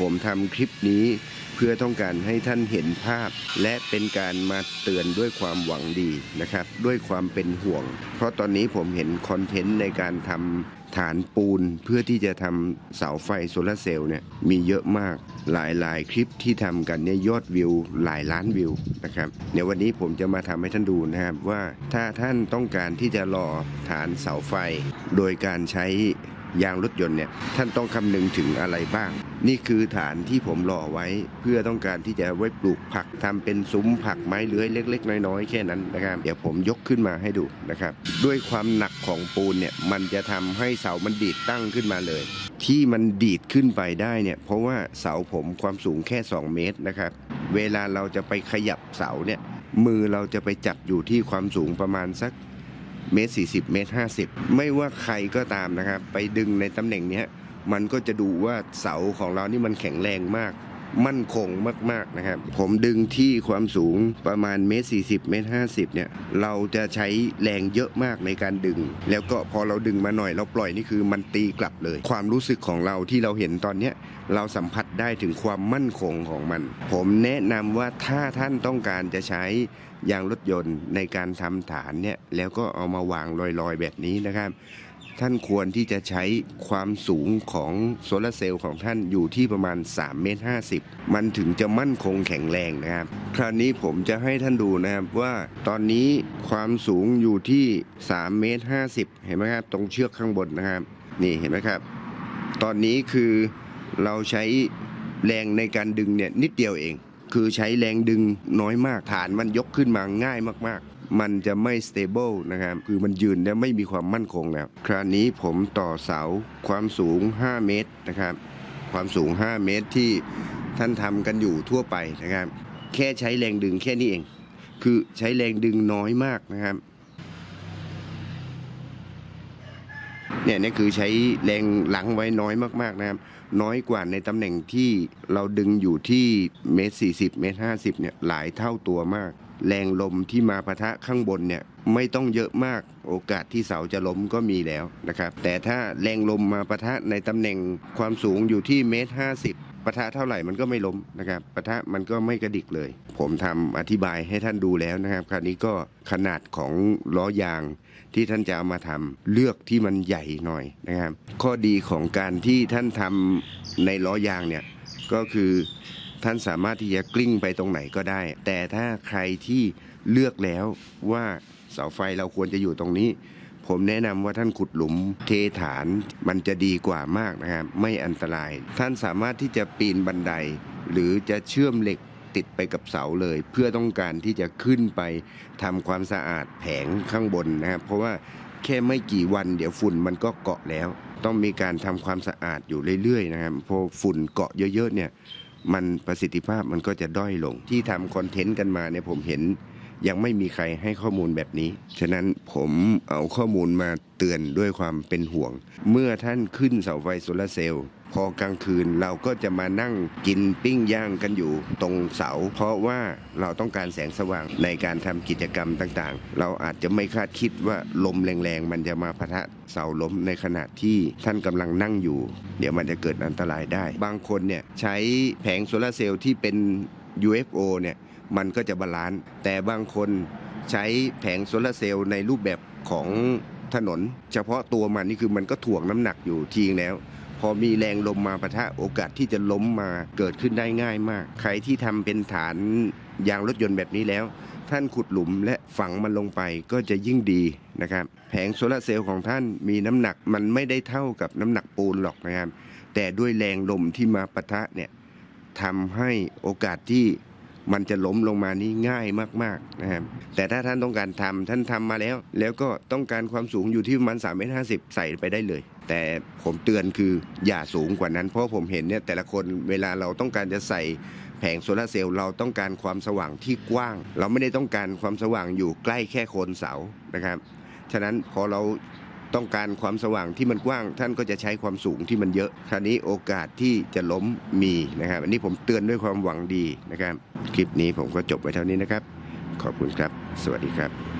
ผมทำคลิปนี้ เพื่อต้องการให้ท่านเห็นภาพ และเป็นการมาเตือนด้วยความหวังดีนะครับ ด้วยความเป็นห่วง เพราะตอนนี้ผมเห็นคอนเทนต์ในการทำฐานปูนเพื่อที่จะทำเสาไฟโซลาเซลล์เนี่ยมีเยอะมากหลายๆ คลิปที่ทำกันเนี่ยยอดวิวหลายล้านวิวนะครับเดี๋ยววันนี้ผมจะมาทำให้ท่านดูนะครับว่าถ้าท่านต้องการที่จะรอฐานเสาไฟ โดยการใช้ ยางรถยนต์เนี่ยท่านต้องคำนึงถึงอะไรบ้าง นี่คือฐานที่ผมหล่อไว้ เพื่อต้องการที่จะไว้ปลูกผักทำเป็นซุ้มผักไม้เลื้อยเล็ก ๆ น้อยๆแค่นั้นนะครับเดี๋ยวผมยกขึ้นมาให้ดูนะครับ ด้วยความหนักของปูนเนี่ยมันจะทำให้เสามันดีดตั้งขึ้นมาเลย ที่มันดีดขึ้นไปได้เนี่ยเพราะว่าเสาผมความสูงแค่ 2 เมตรนะครับเวลาเราจะไปขยับเสาเนี่ยมือเราจะไปจับอยู่ที่ความสูงประมาณสัก เมตรสี่สิบเมตรห้าสิบไม่ว่าใครก็ตามนะครับ ไปดึงในตำแหน่งนี้มันก็จะดูว่าเสาของเรานี่มันแข็งแรงมาก มั่นคงมากๆนะครับ ผมดึงที่ความสูงประมาณเมตรสี่สิบเมตรห้าสิบเนี่ยเราจะใช้แรงเยอะมากในการดึง แล้วก็พอเราดึงมาหน่อยเราปล่อยนี่คือมันตีกลับเลย ความรู้สึกของเราที่เราเห็นตอนเนี้ยเราสัมผัสได้ถึงความมั่นคงของมัน ผมแนะนำว่าถ้าท่านต้องการจะใช้ยางรถยนต์ในการทำฐานเนี่ยแล้วก็เอามาวางลอยๆแบบนี้นะครับ ท่านควรที่จะใช้ความสูงของโซลาร์เซลล์ของท่านอยู่ที่ประมาณ3เมตร50 มันถึงจะมั่นคงแข็งแรงนะครับ คราวนี้ผมจะให้ท่านดูนะครับว่าตอนนี้ความสูงอยู่ที่3เมตร50 เห็นไหมครับ ตรงเชือกข้างบนนะครับ นี่เห็นไหมครับ ตอนนี้คือเราใช้แรงในการดึงเนี่ยนิดเดียวเอง คือใช้แรงดึงน้อยมากฐานมันยกขึ้นมาง่ายมากๆ มันจะไม่ stable นะครับคือมันยืนและไม่มีความมั่นคงแล้ว คราวนี้ผมต่อเสาความสูง 5 เมตรนะครับ ความสูง 5 เมตรที่ท่านทำกันอยู่ทั่วไปนะครับ แค่ใช้แรงดึงแค่นี้เอง คือใช้แรงดึงน้อยมากนะครับเนี่ยนี่คือใช้แรงหลังไว้น้อยมากๆนะครับ น้อยกว่าในตำแหน่งที่เราดึงอยู่ที่เมตรสี่สิบเมตรห้าสิบเนี่ยหลายเท่าตัวมาก แรงลมที่มาปะทะข้างบนเนี่ยไม่ต้องเยอะมากโอกาสที่เสาจะล้มก็มีแล้วนะครับ แต่ถ้าแรงลมมาปะทะในตำแหน่งความสูงอยู่ที่เมตรห้าสิบปะทะเท่าไหร่มันก็ไม่ล้มนะครับปะทะมันก็ไม่กระดิกเลย ผมทำอธิบายให้ท่านดูแล้วนะครับ คราวนี้ก็ขนาดของล้อยางที่ท่านจะเอามาทำเลือกที่มันใหญ่หน่อยนะครับ ข้อดีของการที่ท่านทำในล้อยางเนี่ยก็คือ ท่านสามารถที่จะกลิ้งไปตรงไหนก็ได้ แต่ถ้าใครที่เลือกแล้วว่าเสาไฟเราควรจะอยู่ตรงนี้ ผมแนะนำว่าท่านขุดหลุมเทฐานมันจะดีกว่ามากนะครับ ไม่อันตราย ท่านสามารถที่จะปีนบันได หรือจะเชื่อมเหล็กติดไปกับเสาเลย เพื่อต้องการที่จะขึ้นไปทำความสะอาดแผงข้างบนนะครับ เพราะว่าแค่ไม่กี่วันเดี๋ยวฝุ่นมันก็เกาะแล้ว ต้องมีการทำความสะอาดอยู่เรื่อยๆนะครับพอฝุ่นเกาะเยอะๆเนี่ย มันประสิทธิภาพมันก็จะด้อยลงที่ทำคอนเทนต์กันมาเนี่ยผมเห็น ยังไม่มีใครให้ข้อมูลแบบนี้ ฉะนั้นผมเอาข้อมูลมาเตือนด้วยความเป็นห่วง เมื่อท่านขึ้นเสาไฟโซลาร์เซลล์พอกลางคืนเราก็จะมานั่งกินปิ้งย่างกันอยู่ตรงเสา เพราะว่าเราต้องการแสงสว่างในการทำกิจกรรมต่างๆ เราอาจจะไม่คาดคิดว่าลมแรงๆ มันจะมาพะทะเสาล้มในขณะที่ท่านกำลังนั่งอยู่ เดี๋ยวมันจะเกิดอันตรายได้ บางคนเนี่ยใช้แผงโซลาร์เซลล์ที่เป็น UFO เนี่ย มันก็จะบาลานซ์แต่บางคนใช้แผงโซลาร์เซลล์ในรูปแบบของถนน เฉพาะตัวมันนี่คือมันก็ถ่วงน้ำหนักอยู่ทีงแล้ว พอมีแรงลมมาปะทะโอกาสที่จะล้มมาเกิดขึ้นได้ง่ายมาก ใครที่ทำเป็นฐานยางรถยนต์แบบนี้แล้ว ท่านขุดหลุมและฝังมันลงไปก็จะยิ่งดีนะครับแผงโซลาร์เซลล์ของท่านมีน้ำหนักมันไม่ได้เท่ากับน้ำหนักปูนหรอกนะครับแต่ด้วยแรงลมที่มาปะทะเนี่ยทำให้โอกาสที่ มันจะล้มลงมานี่ง่ายมากๆนะครับแต่ถ้าท่านต้องการทำท่านทำมาแล้ว แล้วก็ต้องการความสูงอยู่ที่ประมาณ3เมตรห้ใส่ไปได้เลย แต่ผมเตือนคืออย่าสูงกว่านั้น เพราะผมเห็นเนี่ยแต่ละคนเวลาเราต้องการจะใส่แผงโซลาเซลล์เราต้องการความสว่างที่กว้าง เราไม่ได้ต้องการความสว่างอยู่ใกล้แค่โคนเสานะครับฉะนั้นพอเรา ต้องการความสว่างที่มันกว้าง ท่านก็จะใช้ความสูงที่มันเยอะ คราวนี้โอกาสที่จะล้มมีนะครับ อันนี้ผมเตือนด้วยความหวังดีนะครับ คลิปนี้ผมก็จบไว้เท่านี้นะครับ ขอบคุณครับ สวัสดีครับ